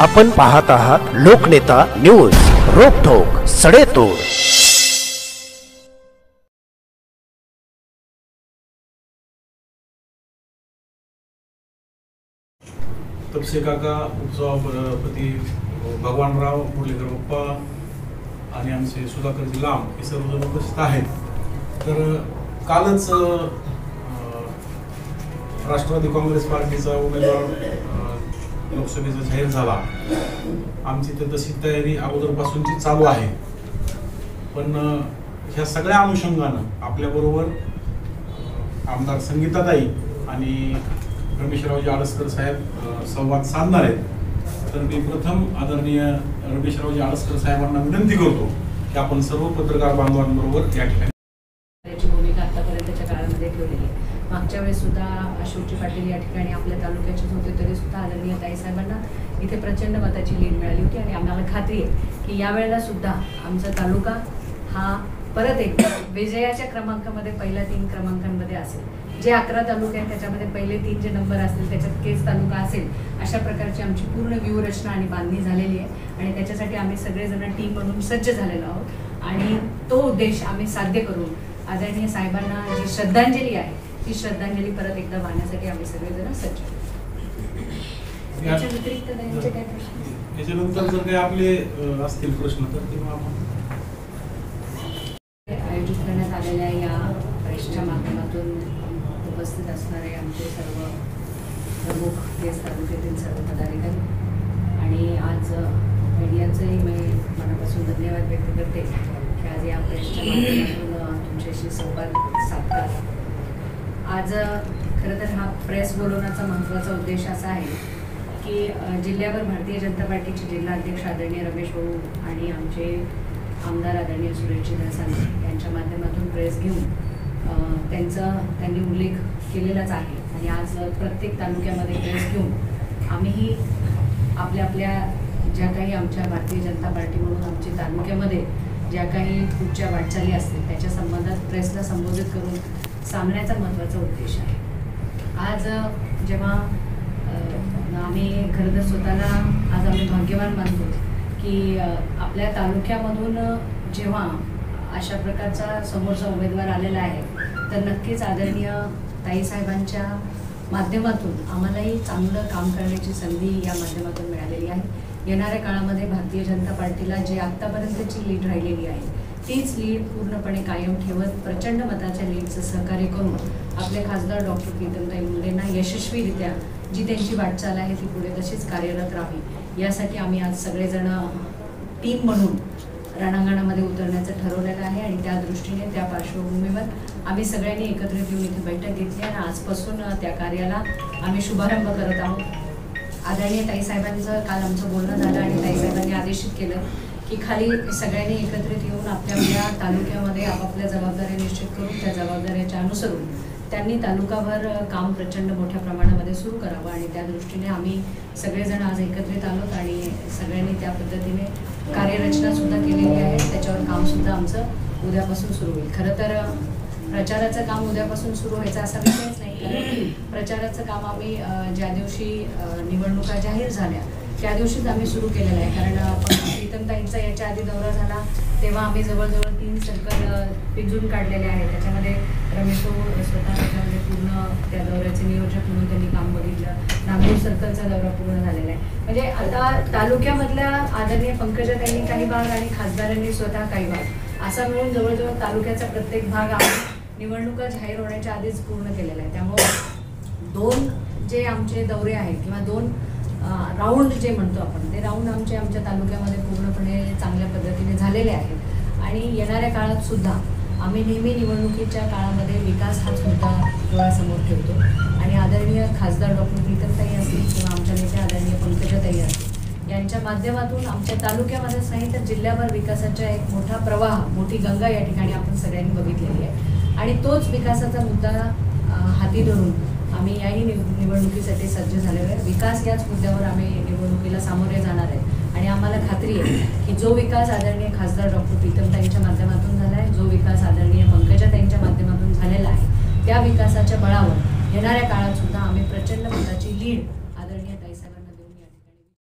आपण पाहत आहात लोकनेता न्यूज रोखोक सडेतोड. तपसे काका उपसभापती भगवानराव मुरलीधर बाप्पा आणि आमचे सुधाकरजी लांब हे सर्वजण उपस्थित आहेत. तर कालच राष्ट्रवादी काँग्रेस पार्टीचा उमेदवार लोकसभेचा जाहीर झाला. आमची तर तशी तयारी अगोदरपासूनची चालू आहे. पण ह्या सगळ्या अनुषंगानं आपल्याबरोबर आमदार संगीताताई आणि रमेशरावजी आडसकर साहेब संवाद साधणार आहेत. तर मी प्रथम आदरणीय रमेशरावजी आडसकर साहेबांना विनंती करतो की आपण सर्व पत्रकार बांधवांबरोबर या ठिकाणी भूमिका आतापर्यंतच्या काळामध्ये ठेवलेली आहे. मागच्या वेळेस सुद्धा अशोकजी पाटील या ठिकाणी आपल्या तालुक्याचेच होते तरी सुद्धा आदरणीय ताईसाहेबांना इथे प्रचंड मताची लीड मिळाली होती आणि आम्हाला खात्री आहे की यावेळेला सुद्धा आमचा तालुका हा परत एक विजयाच्या क्रमांकामध्ये पहिल्या तीन क्रमांकांमध्ये असेल. जे अकरा तालुके आहेत त्याच्यामध्ये पहिले तीन जे नंबर असतील त्याच्यात केस तालुका असेल अशा प्रकारची आमची पूर्ण व्यूहरचना आणि बांधणी झालेली आहे. आणि त्याच्यासाठी आम्ही सगळेजण टीम म्हणून सज्ज झालेलो आहोत. आणि तो उद्देश आम्ही साध्य करून आदरणीय साहेबांना जी श्रद्धांजली आहे ती श्रद्धांजली परत एकदा वाहण्यासाठी आम्ही सगळेजण सज्ज. याच्या व्यतिरिक्त त्यांचे काय प्रश्न त्याच्यानंतर जर काही आपले अं, असतील प्रश्न तर तेव्हा आपण आयोजित करण्यात आलेल्या या प्रेसच्या माध्यमातून उपस्थित असणारे आमचे सर्व प्रमुख केस तालुक्यातील सर्व पदाधिकारी आणि आज मीडियाचंही मी मनापासून धन्यवाद व्यक्त करते की आज या प्रेसच्या माध्यमातून त्यांच्याशी संवाद साधता आज खरं तर हा प्रेस बोलवण्याचा महत्त्वाचा उद्देश असा आहे की जिल्ह्यावर भारतीय जनता पार्टीचे जिल्हा अध्यक्ष आदरणीय रमेश भाऊ आणि आमचे आमदार आदरणीय सुरेशजी दासांनी यांच्या माध्यमातून प्रेस घेऊन त्यांचा त्यांनी उल्लेख केलेलाच आहे. आणि आज प्रत्येक तालुक्यामध्ये प्रेस घेऊन आम्हीही आपल्या आपल्या ज्या काही आमच्या भारतीय जनता पार्टी म्हणून आमच्या तालुक्यामध्ये ज्या काही पुढच्या वाटचाली असतील त्याच्या संबंधात प्रेसला संबोधित करून सांगण्याचा महत्त्वाचा उद्देश आहे. आज जेव्हा आम्ही खरं तर स्वतःला आज आम्ही भाग्यवान मानतो की आपल्या तालुक्यामधून जेव्हा अशा प्रकारचा समोरचा उमेदवार आलेला आहे तर नक्कीच आदरणीय ताईसाहेबांच्या माध्यमातून आम्हालाही चांगलं काम करण्याची संधी या माध्यमातून मिळालेली आहे. येणाऱ्या काळामध्ये भारतीय जनता पार्टीला जी आत्तापर्यंतची लीड राहिलेली आहे तीच लीड पूर्णपणे कायम ठेवत प्रचंड मताच्या लीडचं सहकार्य करून आपले खासदार डॉक्टर प्रीतमताई मुंडेंना यशस्वीरित्या जी त्यांची वाटचाल आहे ती पुढे तशीच कार्यरत राहावी. यासाठी आम्ही आज सगळेजण टीम म्हणून रणांगणामध्ये उतरण्याचं ठरवलेलं आहे आणि त्या दृष्टीने त्या पार्श्वभूमीवर आम्ही सगळ्यांनी एकत्रित येऊन इथे बैठक घेतली आणि आजपासून त्या कार्याला आम्ही शुभारंभ करत आहोत. आदरणीय ताईसाहेबांचं काल आमचं बोलणं झालं आणि ताईसाहेबांनी आदेशित केलं की खाली सगळ्यांनी एकत्रित येऊन आपल्या आपल्या तालुक्यामध्ये आपापल्या जबाबदाऱ्या निश्चित करून त्या जबाबदाऱ्याच्या अनुसरून त्यांनी तालुकाभर काम प्रचंड मोठ्या प्रमाणामध्ये सुरू करावं आणि त्या दृष्टीने आम्ही सगळेजण आज एकत्रित आलोत आणि सगळ्यांनी त्या पद्धतीने कार्यरचनासुद्धा केलेली आहे. त्याच्यावर कामसुद्धा आमचं उद्यापासून सुरू होईल. खरं तर प्रचाराचं काम उद्यापासून सुरू व्हायचं असा विषयच नाही. कारण प्रचाराचं काम आम्ही ज्या दिवशी निवडणुका जाहीर झाल्या त्या दिवशीच आम्ही सुरू केलेलं आहे. कारण प्रीतमताईंचा याच्या आधी दौरा झाला तेव्हा आम्ही जवळजवळ तीन सर्कल पिंजून काढलेले आहे त्याच्यामध्ये रमेश स्वतः त्याच्यामध्ये पूर्ण त्या दौऱ्याचे नियोजक म्हणून त्यांनी काम बघितलं. नागपूर सर्कलचा दौरा पूर्ण झालेला आहे. म्हणजे आता तालुक्यामधल्या आदरणीय पंकजाताईंनी काही भाग आणि खासदारांनी स्वतः काही भाग असा मिळून जवळजवळ तालुक्याचा प्रत्येक भाग आम्ही निवडणुका जाहीर होण्याच्या आधीच पूर्ण केलेला आहे त्यामुळं दोन जे आमचे दौरे आहेत किंवा दोन राऊंड जे म्हणतो आपण ते राऊंड आमचे आमच्या तालुक्यामध्ये पूर्णपणे चांगल्या पद्धतीने झालेले आहेत. आणि येणाऱ्या काळात सुद्धा आम्ही नेहमी निवडणुकीच्या काळामध्ये विकास हाच मुद्दा डोळ्यासमोर ठेवतो. आणि आदरणीय खासदार डॉक्टर प्रीतमताई असतील किंवा आमच्या नेते आदरणीय पंकजाताई असतील यांच्या माध्यमातून आमच्या तालुक्यामध्येच नाही तर जिल्ह्याभर विकासाचा एक मोठा प्रवाह मोठी गंगा या ठिकाणी आपण सगळ्यांनी बघितलेली आहे. आणि तोच विकासाचा मुद्दा हाती धरून आम्ही याही निव- निवडणुकीसाठी सज्ज झालेलो आहे. विकास याच मुद्द्यावर आम्ही निवडणुकीला सामोरे जाणार आहे. आणि आम्हाला खात्री आहे की जो विकास आदरणीय खासदार डॉक्टर प्रीतमताईंच्या माध्यमातून झाला आहे जो विकास आदरणीय पंकजाताईंच्या माध्यमातून झालेला आहे त्या विकासाच्या बळावर येणाऱ्या काळात सुद्धा आम्ही प्रचंड मताची लीड